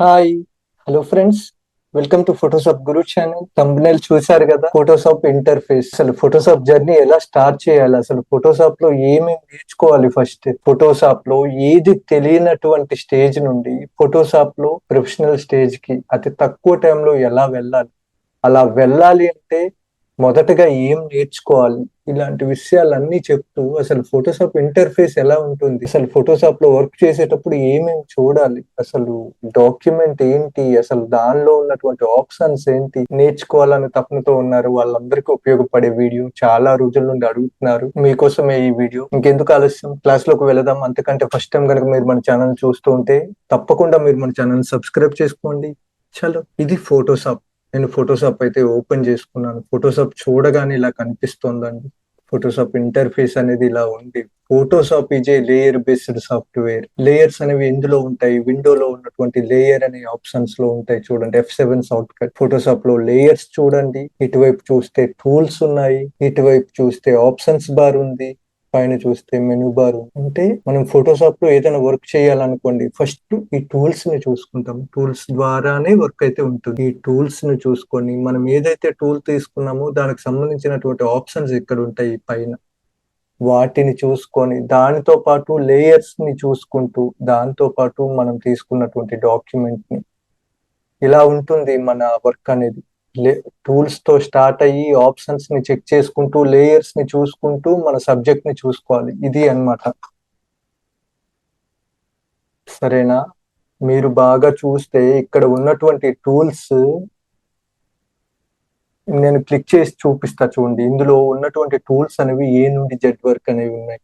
Hi hello friends welcome to Photoshop guru channel thumbnail చూశారు కదా? Photoshop interface అసలు Photoshop journey ఎలా start చేయాలి? అసలు ఫోటోషాప్లో ఏమేమి నేర్చుకోవాలి ఫస్ట్ ఫోటోషాప్లో ఏది తెలియనటువంటి స్టేజ్ నుండి ఫోటోషాప్లో ప్రొఫెషనల్ స్టేజ్కి అతి తక్కువ టైంలో ఎలా వెళ్ళాలి? అలా వెళ్ళాలి అంటే మొదటగా ఏం నేర్చుకోవాలి? ఇలాంటి విషయాలన్నీ చెప్తూ అసలు ఫోటోషాప్ ఇంటర్ఫేస్ ఎలా ఉంటుంది? అసలు ఫోటోషాప్లో వర్క్ చేసేటప్పుడు ఏమేమి చూడాలి? అసలు డాక్యుమెంట్ ఏంటి? అసలు దానిలో ఉన్నటువంటి ఆప్షన్స్ ఏంటి? నేర్చుకోవాలని తపనతో ఉన్నారు. వాళ్ళందరికీ ఉపయోగపడే వీడియో చాలా రోజుల నుండి అడుగుతున్నారు. మీకోసమే ఈ వీడియో ఇంకెందుకు ఆలస్యం? క్లాస్లోకి వెళదాం. అంతకంటే ఫస్ట్ టైం కనుక మీరు మన ఛానల్ చూస్తూ ఉంటే తప్పకుండా మీరు మన ఛానల్ సబ్స్క్రైబ్ చేసుకోండి. చలో ఇది ఫోటోషాప్ నేను ఫోటోషాప్ అయితే ఓపెన్ చేసుకున్నాను. ఫోటోషాప్ చూడగానే ఇలా కనిపిస్తోందండి. ఫోటోషాప్ ఇంటర్ఫేస్ అనేది ఇలా ఉంది. Photoshop is a layer based software layers అనేవి ఎందులో ఉంటాయి. విండోలో ఉన్నటువంటి లేయర్ అనే ఆప్షన్స్లో ఉంటాయి చూడండి. ఎఫ్ సెవెన్ సాఫ్ట్ కట్ ఫోటోషాప్లో లేయర్స్ చూడండి. ఇటువైపు చూస్తే టూల్స్ ఉన్నాయి. ఇటువైపు చూస్తే ఆప్షన్స్ బార్ ఉంది. పైన చూస్తే మెనూ బార్ అంటే మనం ఫోటోషాప్లో ఏదైనా వర్క్ చేయాలనుకోండి ఫస్ట్ ఈ టూల్స్ని చూసుకుంటాం. టూల్స్ ద్వారానే వర్క్ అయితే ఉంటుంది. ఈ టూల్స్ని చూసుకొని మనం ఏదైతే టూల్ తీసుకున్నామో దానికి సంబంధించినటువంటి ఆప్షన్స్ ఇక్కడ ఉంటాయి పైన. వాటిని చూసుకొని దానితో పాటు లేయర్స్ని చూసుకుంటూ దాంతో పాటు మనం తీసుకున్నటువంటి డాక్యుమెంట్ని. ఇలా ఉంటుంది మన వర్క్ అనేది. టూల్స్తో స్టార్ట్ అయ్యి ఆప్షన్స్ని చెక్ చేసుకుంటూ లేయర్స్ని చూసుకుంటూ మన సబ్జెక్ట్ని చూసుకోవాలి. ఇది అన్నమాట. సరేనా? మీరు బాగా చూస్తే ఇక్కడ ఉన్నటువంటి టూల్స్ నేను క్లిక్ చేసి చూపిస్తా చూడండి. ఇందులో ఉన్నటువంటి టూల్స్ అనేవి ఏ నుండి జెడ్ వర్క్ అనేవి ఉన్నాయి.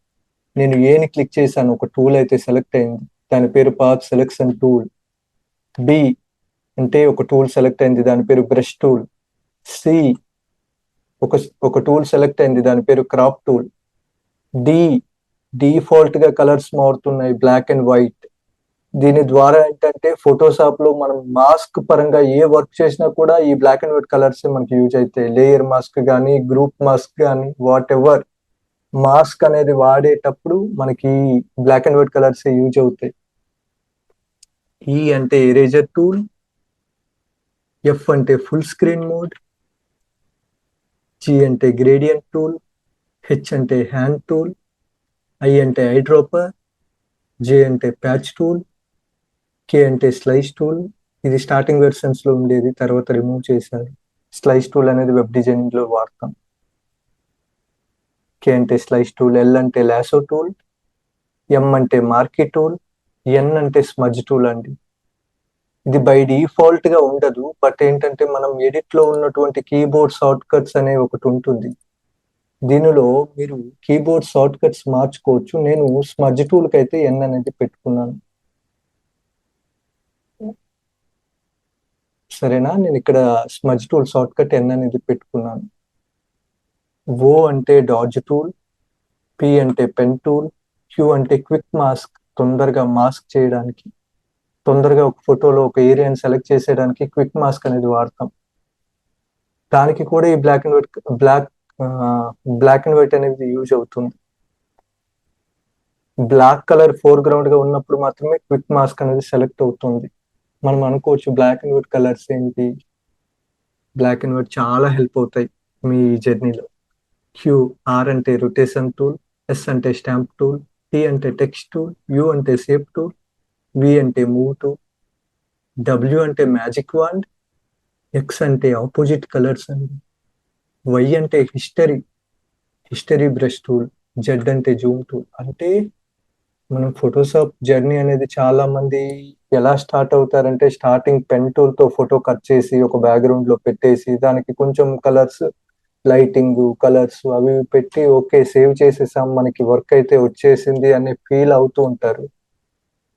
నేను ఏని క్లిక్ చేశాను? ఒక టూల్ అయితే సెలెక్ట్ అయింది. దాని పేరు పాత్ సెలెక్షన్ టూల్. బి. అంటే ఒక టూల్ సెలెక్ట్ అయింది దాని పేరు బ్రష్ టూల్ సి ఒక ఒక టూల్ సెలెక్ట్ అయింది దాని పేరు క్రాప్ టూల్ డి డిఫాల్ట్గా కలర్స్ మారుతున్నాయి బ్లాక్ అండ్ వైట్ దీని ద్వారా ఏంటంటే ఫోటోషాప్లో మనం మాస్క్ పరంగా ఏ వర్క్ చేసినా కూడా ఈ బ్లాక్ అండ్ వైట్ కలర్స్ మనకి యూజ్ అవుతాయి. లేయర్ మాస్క్ కానీ గ్రూప్ మాస్క్ కానీ వాట్ ఎవర్ మాస్క్ అనేది వాడేటప్పుడు మనకి black and white colours use అవుతాయి. ఈ అంటే ఎరేజర్ టూల్ ఎఫ్ అంటే ఫుల్ స్క్రీన్ మోడ్ జి అంటే గ్రేడియంట్ టూల్ హెచ్ అంటే హ్యాండ్ టూల్ ఐ అంటే ఐ డ్రాపర్ జే అంటే ప్యాచ్ టూల్ కే అంటే స్లైస్ టూల్ ఇది స్టార్టింగ్ వెర్షన్స్లో ఉండేది తర్వాత రిమూవ్ చేశారు స్లైస్ టూల్ అనేది వెబ్ డిజైనింగ్లో వాడతాం. కే అంటే స్లైస్ టూల్ ఎల్ అంటే లాసో టూల్ ఎం అంటే మార్కీ టూల్ ఎన్ అంటే స్మజ్ టూల్ అండి. ఇది బై డిఫాల్ట్గా ఉండదు బట్ ఏంటంటే మనం ఎడిట్లో ఉన్నటువంటి కీబోర్డ్ షార్ట్ కట్స్ అనే ఒకటి ఉంటుంది. దీనిలో మీరు కీబోర్డ్ షార్ట్ కట్స్ మార్చుకోవచ్చు. నేను స్మజ్ టూల్కి అయితే ఎన్ అనేది పెట్టుకున్నాను. సరేనా? నేను ఇక్కడ smudge tool shortcut N అనేది పెట్టుకున్నాను. ఓ అంటే డాజ్ టూల్ పి అంటే పెన్ టూల్ క్యూ అంటే క్విక్ మాస్క్ తొందరగా మాస్క్ చేయడానికి. తొందరగా ఒక ఫోటోలో ఒక ఏరియాని సెలెక్ట్ చేసేయడానికి క్విక్ మాస్క్ అనేది వాడతాం. దానికి కూడా ఈ black and white black black and white అనేది యూజ్ అవుతుంది. బ్లాక్ కలర్ ఫోర్ గ్రౌండ్గా ఉన్నప్పుడు మాత్రమే క్విక్ మాస్క్ అనేది సెలెక్ట్ అవుతుంది. మనం అనుకోవచ్చు బ్లాక్ అండ్ వైట్ కలర్స్ ఏంటి? బ్లాక్ అండ్ వైట్ చాలా హెల్ప్ అవుతాయి మీ జర్నీలో క్యూ ఆర్ అంటే రొటేషన్ టూల్ ఎస్ అంటే స్టాంప్ టూల్ టీ అంటే టెక్స్ట్ టూల్ యూ అంటే సేఫ్ టూల్ వి అంటే మూవ్ టు డబ్ల్యూ అంటే మ్యాజిక్ వాండ్ ఎక్స్ అంటే ఆపోజిట్ కలర్స్ అండి. వై అంటే history history brush tool Z అంటే జూమ్ టూల్ అంటే మనం ఫోటోషాప్ జర్నీ అనేది చాలా మంది ఎలా స్టార్ట్ అవుతారంటే స్టార్టింగ్ పెన్ టూల్తో ఫోటో కట్ చేసి ఒక బ్యాక్గ్రౌండ్లో పెట్టేసి దానికి కొంచెం కలర్స్ లైటింగ్ కలర్స్ అవి పెట్టి ఓకే సేవ్ చేసేసాం మనకి వర్క్ అయితే వచ్చేసింది అనే ఫీల్ అవుతూ ఉంటారు.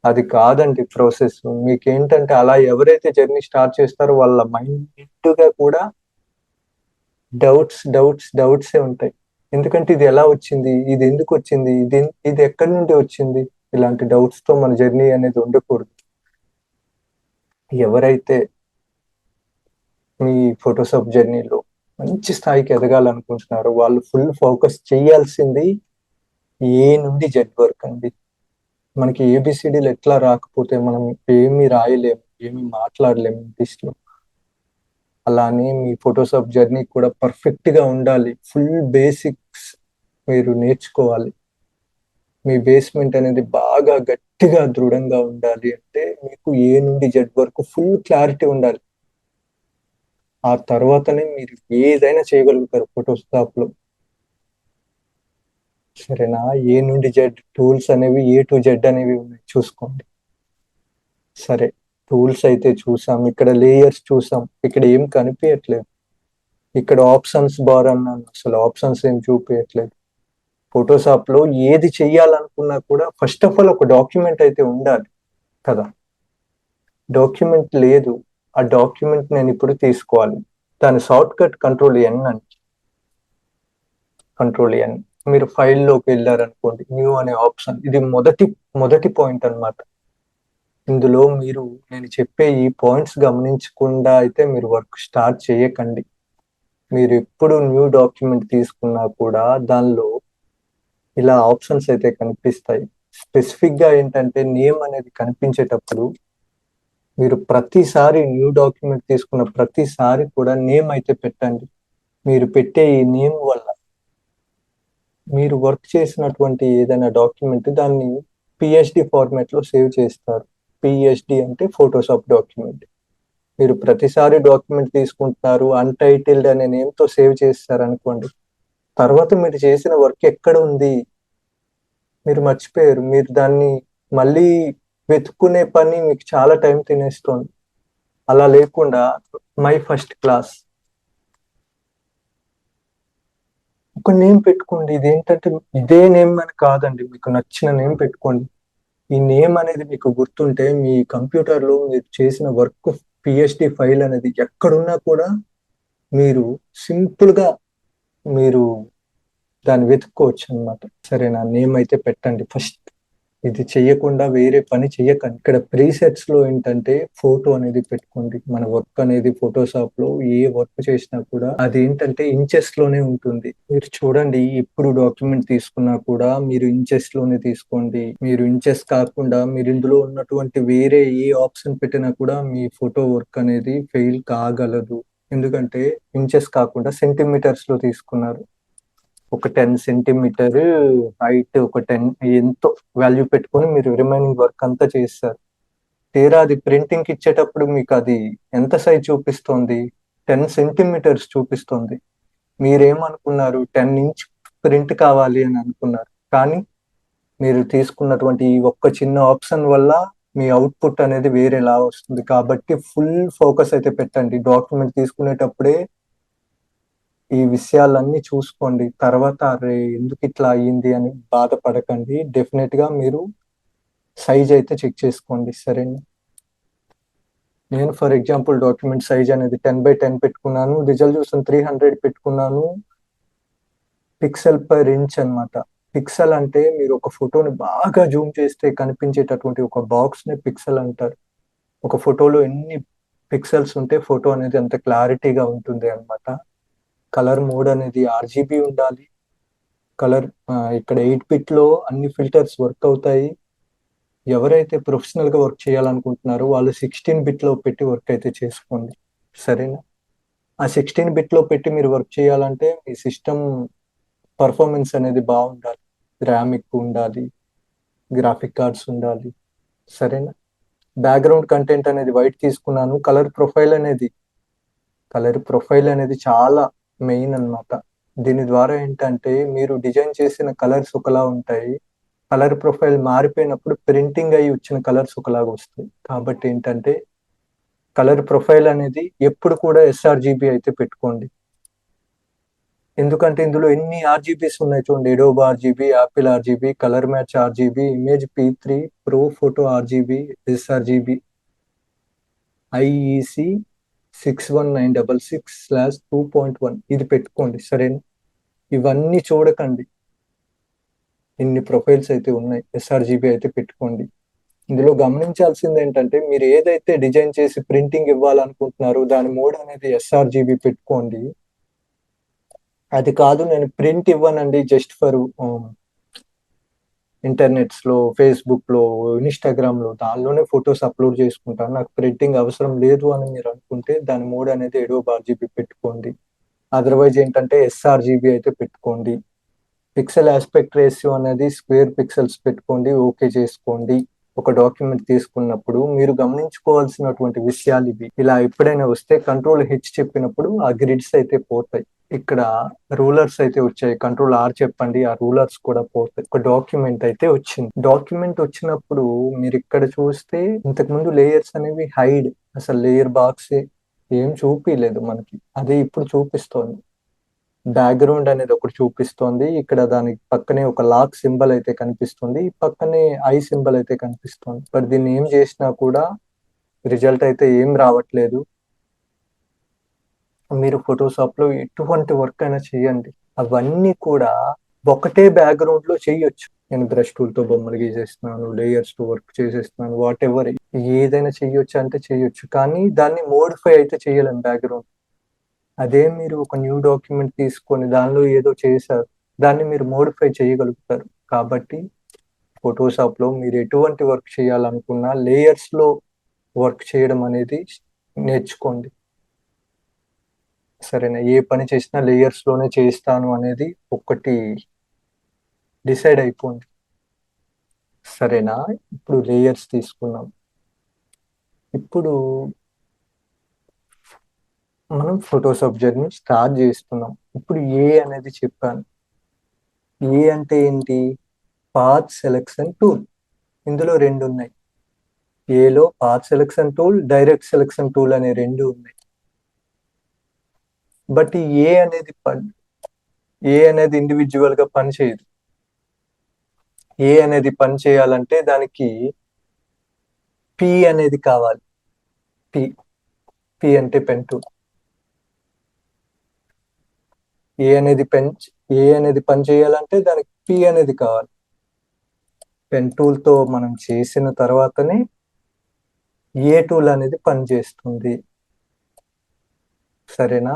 అది కాదండి ప్రాసెస్ మీకు ఏంటంటే అలా ఎవరైతే జర్నీ స్టార్ట్ చేస్తారో వాళ్ళ మైండ్గా కూడా డౌట్స్ డౌట్స్ డౌట్సే ఉంటాయి. ఎందుకంటే ఇది ఎలా వచ్చింది? ఇది ఎందుకు వచ్చింది? ఇది ఇది ఎక్కడి నుండి వచ్చింది? ఇలాంటి డౌట్స్తో మన జర్నీ అనేది ఉండకూడదు. ఎవరైతే మీ ఫోటోషాప్ జర్నీలో మంచి స్థాయికి ఎదగాలనుకుంటున్నారో వాళ్ళు ఫుల్ ఫోకస్ చేయాల్సింది ఏ నుండి జెట్ వర్క్ అండి? మనకి ఏబిసిడీలు ఎట్లా రాకపోతే మనం ఏమి రాయలేము ఏమి మాట్లాడలేము ఇంగ్లీష్లో అలానే మీ ఫోటోషాప్ జర్నీ కూడా పర్ఫెక్ట్గా ఉండాలి. ఫుల్ బేసిక్స్ మీరు నేర్చుకోవాలి. మీ బేస్మెంట్ అనేది బాగా గట్టిగా దృఢంగా ఉండాలి అంటే మీకు ఏ నుండి జెడ్ వరకు ఫుల్ క్లారిటీ ఉండాలి. ఆ తర్వాతనే మీరు ఏదైనా చేయగలుగుతారు ఫోటోషాప్లో. సరేనా? ఏ నుండి జెడ్? టూల్స్ అనేవి ఏ టు జెడ్ అనేవి ఉన్నాయి? చూసుకోండి. సరే టూల్స్ అయితే చూసాం. ఇక్కడ లేయర్స్ చూసాం. ఇక్కడ ఏం కనిపించట్లేదు ఇక్కడ ఆప్షన్స్ బార్ అన్నాను. అసలు ఆప్షన్స్ ఏం చూపించట్లేదు ఫోటోషాప్లో ఏది చెయ్యాలనుకున్నా కూడా ఫస్ట్ ఆఫ్ ఆల్ ఒక డాక్యుమెంట్ అయితే ఉండాలి కదా. డాక్యుమెంట్ లేదు. ఆ డాక్యుమెంట్ నేను ఇప్పుడు తీసుకోవాలి. దాని షార్ట్ కట్ కంట్రోల్ ఎన్ అని కంట్రోల్ ఎన్ మీరు ఫైల్లోకి వెళ్ళారనుకోండి న్యూ అనే ఆప్షన్ ఇది మొదటి మొదటి పాయింట్ అన్నమాట. ఇందులో మీరు నేను చెప్పే ఈ పాయింట్స్ గమనించకుండా అయితే మీరు వర్క్ స్టార్ట్ చేయకండి. మీరు ఎప్పుడు న్యూ డాక్యుమెంట్ తీసుకున్నా కూడా దానిలో ఇలా ఆప్షన్స్ అయితే కనిపిస్తాయి. స్పెసిఫిక్గా ఏంటంటే నేమ్ అనేది కనిపించేటప్పుడు మీరు ప్రతిసారి న్యూ డాక్యుమెంట్ తీసుకున్న ప్రతిసారి కూడా నేమ్ అయితే పెట్టండి. మీరు పెట్టే ఈ నేమ్ వల్ల మీరు వర్క్ చేసినటువంటి ఏదైనా డాక్యుమెంట్ దాన్ని పిహెచ్డి ఫార్మాట్లో సేవ్ చేస్తారు. పిహెచ్డి అంటే ఫోటోషాప్ డాక్యుమెంట్ మీరు ప్రతిసారి డాక్యుమెంట్ తీసుకుంటున్నారు అన్టైటిల్డ్ అనే నేమ్తో సేవ్ చేస్తారు అనుకోండి. తర్వాత మీరు చేసిన వర్క్ ఎక్కడ ఉంది? మీరు మర్చిపోయారు. మీరు దాన్ని మళ్ళీ వెతుక్కునే పని మీకు చాలా టైం తినేస్తుంది. అలా లేకుండా మై ఫస్ట్ క్లాస్ ఒక నేమ్ పెట్టుకోండి. ఇది ఏంటంటే ఇదే నేమ్ అని కాదండి. మీకు నచ్చిన నేమ్ పెట్టుకోండి. ఈ నేమ్ అనేది మీకు గుర్తుంటే మీ కంప్యూటర్లో మీరు చేసిన వర్క్ పిహెచ్డి ఫైల్ అనేది ఎక్కడున్నా కూడా మీరు సింపుల్గా మీరు దాన్ని వెతుక్కోవచ్చు అనమాట సరేనా నేమ్ అయితే పెట్టండి. ఫస్ట్ ఇది చెయ్యకుండా వేరే పని చెయ్యకండి. ఇక్కడ ప్రీసెట్స్లో ఏంటంటే ఫోటో అనేది పెట్టుకోండి. మన వర్క్ అనేది ఫోటోషాప్లో ఏ వర్క్ చేసినా కూడా అది ఏంటంటే ఇంచెస్లోనే ఉంటుంది. మీరు చూడండి ఇప్పుడు డాక్యుమెంట్ తీసుకున్నా కూడా మీరు ఇంచెస్లోనే తీసుకోండి. మీరు ఇంచెస్ కాకుండా మీరు ఇందులో ఉన్నటువంటి వేరే ఏ ఆప్షన్ పెట్టినా కూడా మీ ఫోటో వర్క్ అనేది ఫెయిల్ కాగలదు. ఎందుకంటే ఇంచెస్ కాకుండా సెంటీమీటర్స్లో తీసుకున్నారు. ఒక టెన్ సెంటీమీటర్ హైట్ ఒక టెన్ ఎంతో వాల్యూ పెట్టుకొని మీరు రిమైనింగ్ వర్క్ అంతా చేస్తారు. తీరా అది ప్రింటింగ్కి ఇచ్చేటప్పుడు మీకు అది ఎంత సైజ్ చూపిస్తుంది? టెన్ సెంటీమీటర్స్ చూపిస్తుంది. మీరేమనుకున్నారు? టెన్ ఇంచ్ ప్రింట్ కావాలి అని అనుకున్నారు. కానీ మీరు తీసుకున్నటువంటి ఈ ఒక్క చిన్న ఆప్షన్ వల్ల మీ అవుట్పుట్ అనేది వేరేలా వస్తుంది. కాబట్టి ఫుల్ ఫోకస్ అయితే పెట్టండి. డాక్యుమెంట్ తీసుకునేటప్పుడే ఈ విషయాలన్నీ చూసుకోండి. తర్వాత అరే ఎందుకు ఇట్లా అయ్యింది అని బాధపడకండి. డెఫినెట్గా మీరు సైజ్ అయితే చెక్ చేసుకోండి. సరేనా? నేను ఫర్ ఎగ్జాంపుల్ డాక్యుమెంట్ సైజ్ అనేది టెన్ బై టెన్ పెట్టుకున్నాను. రిజల్ట్ చూసిన త్రీ హండ్రెడ్ పెట్టుకున్నాను. పిక్సెల్ పర్ ఇంచ్ అనమాట పిక్సెల్ అంటే మీరు ఒక ఫోటోని బాగా జూమ్ చేస్తే కనిపించేటటువంటి ఒక బాక్స్ని పిక్సెల్ అంటారు. ఒక ఫోటోలో ఎన్ని పిక్సెల్స్ ఉంటే ఫోటో అనేది అంత క్లారిటీగా ఉంటుంది అనమాట కలర్ మోడ్ అనేది ఆర్జీబీ ఉండాలి. కలర్ ఇక్కడ ఎయిట్ బిట్లో అన్ని ఫిల్టర్స్ వర్క్ అవుతాయి. ఎవరైతే ప్రొఫెషనల్గా వర్క్ చేయాలనుకుంటున్నారో వాళ్ళు సిక్స్టీన్ బిట్లో పెట్టి వర్క్ అయితే చేసుకోండి. సరేనా? ఆ సిక్స్టీన్ బిట్లో పెట్టి మీరు వర్క్ చేయాలంటే మీ సిస్టమ్ పర్ఫార్మెన్స్ అనేది బాగుండాలి. ర్యామ్ ఎక్కువ ఉండాలి. గ్రాఫిక్ కార్డ్స్ ఉండాలి. సరేనా? బ్యాక్గ్రౌండ్ కంటెంట్ అనేది వైట్ తీసుకున్నాను. కలర్ ప్రొఫైల్ అనేది కలర్ ప్రొఫైల్ అనేది చాలా మెయిన్ అన్నమాట. దీని ద్వారా ఏంటంటే మీరు డిజైన్ చేసిన కలర్స్ ఒకలా ఉంటాయి. కలర్ ప్రొఫైల్ మారిపోయినప్పుడు ప్రింటింగ్ అయ్యి వచ్చిన కలర్స్ ఒకలాగా వస్తాయి. కాబట్టి ఏంటంటే కలర్ ప్రొఫైల్ అనేది ఎప్పుడు కూడా ఎస్ఆర్జీబీ అయితే పెట్టుకోండి. ఎందుకంటే ఇందులో ఎన్ని ఆర్జీబీస్ ఉన్నాయి చూడండి. Adobe RGB Apple RGB colour match RGB image P three pro photo RGB sRGB IEC six one nine double six slash two point one ఇది పెట్టుకోండి సరేనా? ఇవన్నీ చూడకండి. ఇన్ని ప్రొఫైల్స్ అయితే ఉన్నాయి ఎస్ఆర్జీబీ అయితే పెట్టుకోండి. ఇందులో గమనించాల్సింది ఏంటంటే మీరు ఏదైతే డిజైన్ చేసి ప్రింటింగ్ ఇవ్వాలనుకుంటున్నారో దాని మోడ్ అనేది ఎస్ఆర్జీబీ పెట్టుకోండి. అది కాదు నేను ప్రింట్ ఇవ్వనండి జస్ట్ ఫర్ ఇంటర్నెట్స్లో ఫేస్బుక్లో ఇన్స్టాగ్రామ్లో దానిలోనే ఫొటోస్ అప్లోడ్ చేసుకుంటాను. నాకు ప్రింటింగ్ అవసరం లేదు అని మీరు అనుకుంటే దాని మోడ్ అనేది ఎడో జీబీ పెట్టుకోండి. అదర్వైజ్ ఏంటంటే ఎస్ఆర్ జీబీ అయితే పెట్టుకోండి. పిక్సెల్ ఆస్పెక్ట్ రేషియో అనేది స్క్వేర్ పిక్సెల్స్ పెట్టుకోండి ఓకే చేసుకోండి. ఒక డాక్యుమెంట్ తీసుకున్నప్పుడు మీరు గమనించుకోవాల్సినటువంటి విషయాలు ఇవి. ఇలా ఎప్పుడైనా వస్తే కంట్రోల్ హెచ్ చెప్పినప్పుడు ఆ గ్రిడ్స్ అయితే పోతాయి. ఇక్కడ రూలర్స్ అయితే వచ్చాయి. కంట్రోల్ ఆర్ చెప్పండి ఆ రూలర్స్ కూడా పోతాయి. ఒక డాక్యుమెంట్ అయితే వచ్చింది. డాక్యుమెంట్ వచ్చినప్పుడు మీరు ఇక్కడ చూస్తే ఇంతకు ముందు లేయర్స్ అనేవి హైడ్ అసలు లేయర్ బాక్స్ ఏం చూపించలేదు మనకి. అదే ఇప్పుడు చూపిస్తోంది. బ్యాక్గ్రౌండ్ అనేది ఒకటి చూపిస్తోంది. ఇక్కడ దాని పక్కనే ఒక లాక్ సింబల్ అయితే కనిపిస్తుంది. పక్కనే ఐ సింబల్ అయితే కనిపిస్తుంది. బట్ దీన్ని ఏం చేసినా కూడా రిజల్ట్ అయితే ఏం రావట్లేదు. మీరు ఫోటోషాప్లో ఎటువంటి వర్క్ అయినా చేయండి. అవన్నీ కూడా ఒకటే బ్యాక్గ్రౌండ్లో చేయొచ్చు. నేను బ్రష్ టూల్తో బొమ్మలు గీసేస్తున్నాను లేయర్స్తో వర్క్ చేసేస్తున్నాను వాట్ ఎవర్ ఏదైనా చేయొచ్చు అంటే చేయొచ్చు. కానీ దాన్ని మోడిఫై అయితే చేయలేము బ్యాక్గ్రౌండ్. అదే మీరు ఒక న్యూ డాక్యుమెంట్ తీసుకొని దానిలో ఏదో చేశారు దాన్ని మీరు మోడిఫై చేయగలుగుతారు. కాబట్టి ఫోటోషాప్లో మీరు ఎటువంటి వర్క్ చేయాలనుకున్నా లేయర్స్లో వర్క్ చేయడం అనేది నేర్చుకోండి. సరేనా? ఏ పని చేసినా లేయర్స్లోనే చేస్తాను అనేది ఒక్కటి డిసైడ్ అయిపోయింది సరేనా? ఇప్పుడు లేయర్స్ తీసుకున్నాం ఇప్పుడు మనం ఫోటోషాప్ జర్నీ స్టార్ట్ చేస్తున్నాం. ఇప్పుడు ఏ అనేది చెప్పాను. ఏ అంటే ఏంటి? Path selection tool. ఇందులో రెండు ఉన్నాయి. ఏలో path selection tool direct selection tool అనే రెండు ఉన్నాయి. బట్ ఈ ఏ అనేది ఏ అనేది ఇండివిజువల్గా పని చేయదు. ఏ అనేది పని చేయాలంటే దానికి పి అనేది కావాలి. పి. పి అంటే పెన్ టూల్. ఏ అనేది పెన్ ఏ అనేది పని చేయాలంటే దానికి పి అనేది కావాలి. పెన్ టూల్తో మనం చేసిన తర్వాతనే ఏ టూల్ అనేది పనిచేస్తుంది సరేనా?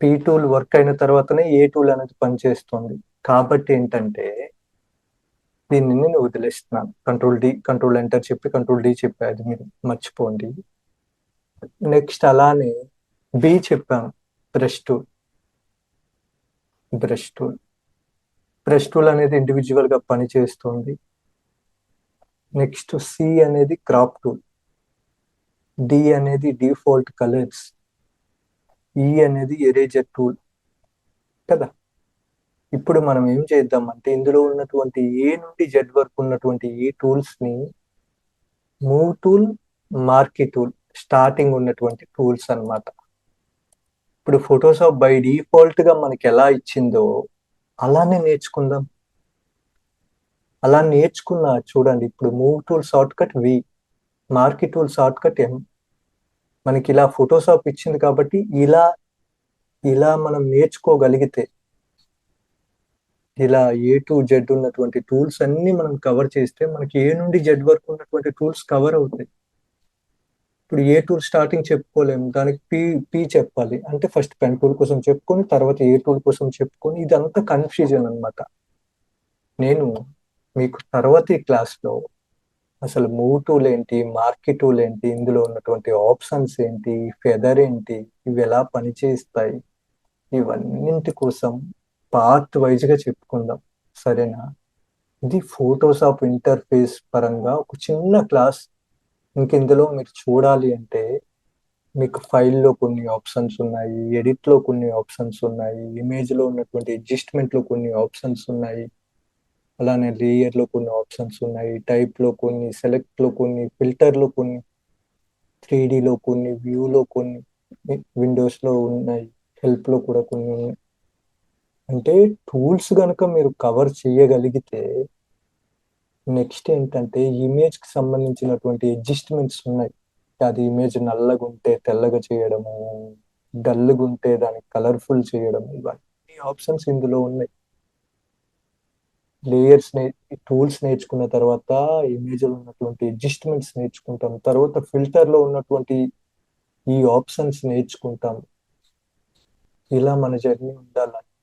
పి టూల్ వర్క్ అయిన తర్వాతనే ఏ టూల్ అనేది పనిచేస్తుంది కాబట్టి ఏంటంటే దీన్ని నేను వదిలేస్తున్నాను. కంట్రోల్ డి కంట్రోల్ ఎంటర్ చెప్పి కంట్రోల్ డి చెప్పి అది మీరు మర్చిపోండి. నెక్స్ట్ అలానే బి చెప్పాను. Brush tool brush tool brush tool అనేది ఇండివిజువల్గా పనిచేస్తుంది నెక్స్ట్ సి అనేది క్రాప్ టూల్. డి అనేది డిఫాల్ట్ కలర్స్. ఈ అనేది ఎరేజర్ టూల్. కదా? ఇప్పుడు మనం ఏం చేద్దాం అంటే ఇందులో ఉన్నటువంటి ఏ నుండి జెడ్ వరకు ఉన్నటువంటి ఈ టూల్స్ని move tool marquee tool starting ఉన్నటువంటి టూల్స్ అనమాట ఇప్పుడు ఫోటోషాప్ బై డిఫాల్ట్గా మనకి ఎలా ఇచ్చిందో అలానే నేర్చుకుందాం. అలా నేర్చుకున్న చూడండి ఇప్పుడు move tool shortcut V market tool shortcut M మనకి ఇలా ఫోటోషాప్ ఇచ్చింది కాబట్టి ఇలా ఇలా మనం నేర్చుకోగలిగితే ఇలా ఏ టు జెడ్ ఉన్నటువంటి టూల్స్ అన్ని మనం కవర్ చేస్తే మనకి ఏ నుండి జెడ్ వరకు ఉన్నటువంటి టూల్స్ కవర్ అవుతాయి. ఇప్పుడు ఏ టూల్ స్టార్టింగ్ చెప్పుకోలేము. దానికి పి పి చెప్పాలి. అంటే ఫస్ట్ పెన్ టూల్ కోసం చెప్పుకొని తర్వాత ఏ టూల్ కోసం చెప్పుకొని ఇదంతా కన్ఫ్యూజన్ అనమాట నేను మీకు తర్వాతి క్లాస్లో అసలు మూవ్ టూల్ ఏంటి మార్కెట్ టూల్ ఏంటి ఇందులో ఉన్నటువంటి ఆప్షన్స్ ఏంటి ఫెదర్ ఏంటి ఇవి ఎలా పనిచేస్తాయి ఇవన్నింటి కోసం పార్ట్ వైజ్గా చెప్పుకుందాం. సరేనా? ఇది ఫోటోషాప్ ఇంటర్ఫేస్ పరంగా ఒక చిన్న క్లాస్ ఇంక ఇందులో మీరు చూడాలి అంటే మీకు ఫైల్లో కొన్ని ఆప్షన్స్ ఉన్నాయి ఎడిట్లో కొన్ని ఆప్షన్స్ ఉన్నాయి ఇమేజ్లో ఉన్నటువంటి అడ్జస్ట్మెంట్లో కొన్ని ఆప్షన్స్ ఉన్నాయి అలానే లేయర్లో కొన్ని ఆప్షన్స్ ఉన్నాయి టైప్లో కొన్ని సెలెక్ట్లో కొన్ని ఫిల్టర్లో కొన్ని త్రీ డీలో కొన్ని వ్యూలో కొన్ని విండోస్లో ఉన్నాయి హెల్ప్లో కూడా కొన్ని ఉన్నాయి. అంటే టూల్స్ కనుక మీరు కవర్ చేయగలిగితే నెక్స్ట్ ఏంటంటే ఇమేజ్కి సంబంధించినటువంటి అడ్జస్ట్మెంట్స్ ఉన్నాయి. అది ఇమేజ్ నల్లగా ఉంటే తెల్లగా చేయడము డల్గా ఉంటే దానికి కలర్ఫుల్ చేయడం ఇవన్నీ ఆప్షన్స్ ఇందులో ఉన్నాయి. లేయర్స్ నే టూల్స్ నేర్చుకున్న తర్వాత ఇమేజ్లో ఉన్నటువంటి అడ్జస్ట్మెంట్స్ నేర్చుకుంటాం. తర్వాత ఫిల్టర్లో ఉన్నటువంటి ఈ ఆప్షన్స్ నేర్చుకుంటాం. ఇలా మన జర్నీ ఉండాలని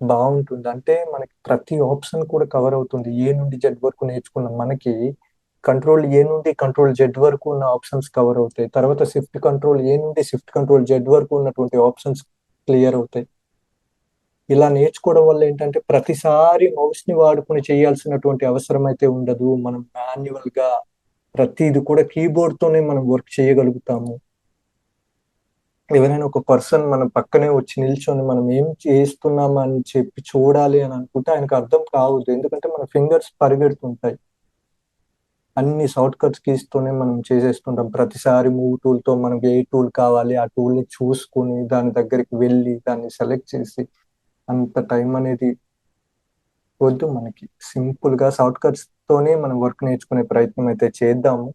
బాగుంటుంది. అంటే మనకి ప్రతి ఆప్షన్ కూడా కవర్ అవుతుంది. ఏ నుండి జెడ్ వరకు నేర్చుకున్న మనకి కంట్రోల్ ఏ నుండి కంట్రోల్ జెడ్ వరకు ఉన్న ఆప్షన్స్ కవర్ అవుతాయి. తర్వాత షిఫ్ట్ కంట్రోల్ ఏ నుండి షిఫ్ట్ కంట్రోల్ జెడ్ వరకు ఉన్నటువంటి ఆప్షన్స్ క్లియర్ అవుతాయి. ఇలా నేర్చుకోవడం వల్ల ఏంటంటే ప్రతిసారి మౌస్ని వాడుకుని చేయాల్సినటువంటి అవసరం అయితే ఉండదు. మనం మాన్యువల్గా ప్రతిది కూడా కీబోర్డ్ తోనే మనం వర్క్ చేయగలుగుతాము. ఎవరైనా ఒక పర్సన్ మన పక్కనే వచ్చి నిల్చొని మనం ఏం చేస్తున్నాం అని చెప్పి చూడాలి అని అనుకుంటే ఆయనకు అర్థం కావద్దు. ఎందుకంటే మన ఫింగర్స్ పరిగెడుతుంటాయి. అన్ని షార్ట్ కట్స్ కీస్తోనే మనం చేసేస్తుంటాం. ప్రతిసారి మూవ్ టూల్తో మనకి ఏ టూల్ కావాలి ఆ టూల్ని చూసుకుని దాని దగ్గరికి వెళ్ళి దాన్ని సెలెక్ట్ చేసి అంత టైం అనేది వద్దు మనకి. సింపుల్గా షార్ట్ కట్స్ తోనే మనం వర్క్ నేర్చుకునే ప్రయత్నం అయితే చేద్దాము.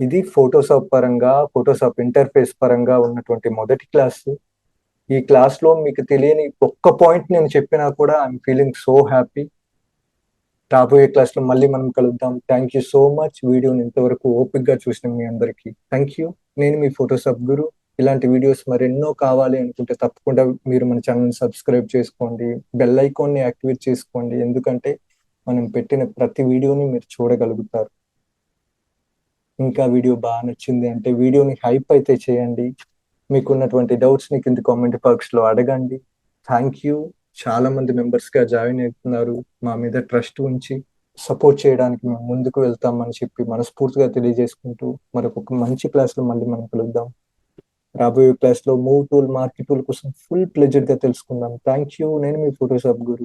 ఇది ఫోటోషాప్ పరంగా ఫోటోషాప్ ఇంటర్ఫేస్ పరంగా ఉన్నటువంటి మొదటి క్లాస్ ఈ క్లాస్లో మీకు తెలియని ఒక్క పాయింట్ నేను చెప్పినా కూడా ఐఎమ్ ఫీలింగ్ సో హ్యాపీ రాబోయే క్లాస్లో మళ్ళీ మనం కలుద్దాం. థ్యాంక్ యూ సో మచ్ వీడియోని ఇంతవరకు ఓపిక్గా చూసిన మీ అందరికీ థ్యాంక్ యూ నేను మీ ఫోటోషాప్ గురు ఇలాంటి వీడియోస్ మరెన్నో కావాలి అనుకుంటే తప్పకుండా మీరు మన ఛానల్ని సబ్స్క్రైబ్ చేసుకోండి. బెల్ ఐకాన్ని యాక్టివేట్ చేసుకోండి. ఎందుకంటే మనం పెట్టిన ప్రతి వీడియోని మీరు చూడగలుగుతారు. ఇంకా వీడియో బాగా నచ్చింది అంటే వీడియోని హైప్ అయితే చేయండి. మీకున్నటువంటి డౌట్స్ని కింద కామెంట్ బాక్స్లో అడగండి. థ్యాంక్ యూ చాలా మంది మెంబర్స్గా జాయిన్ అవుతున్నారు. మా మీద ట్రస్ట్ ఉంచి సపోర్ట్ చేయడానికి మేము ముందుకు వెళ్తామని చెప్పి మనస్ఫూర్తిగా తెలియజేసుకుంటూ మరొక మంచి క్లాస్లో మళ్ళీ మనం కలుద్దాం. రాబోయే క్లాస్లో మూవ్ టూల్ మార్కెట్ టూల్ కోసం ఫుల్ ప్లెజర్గా తెలుసుకుందాం. థ్యాంక్ యూ నేను మీ ఫోటోషాప్ గురు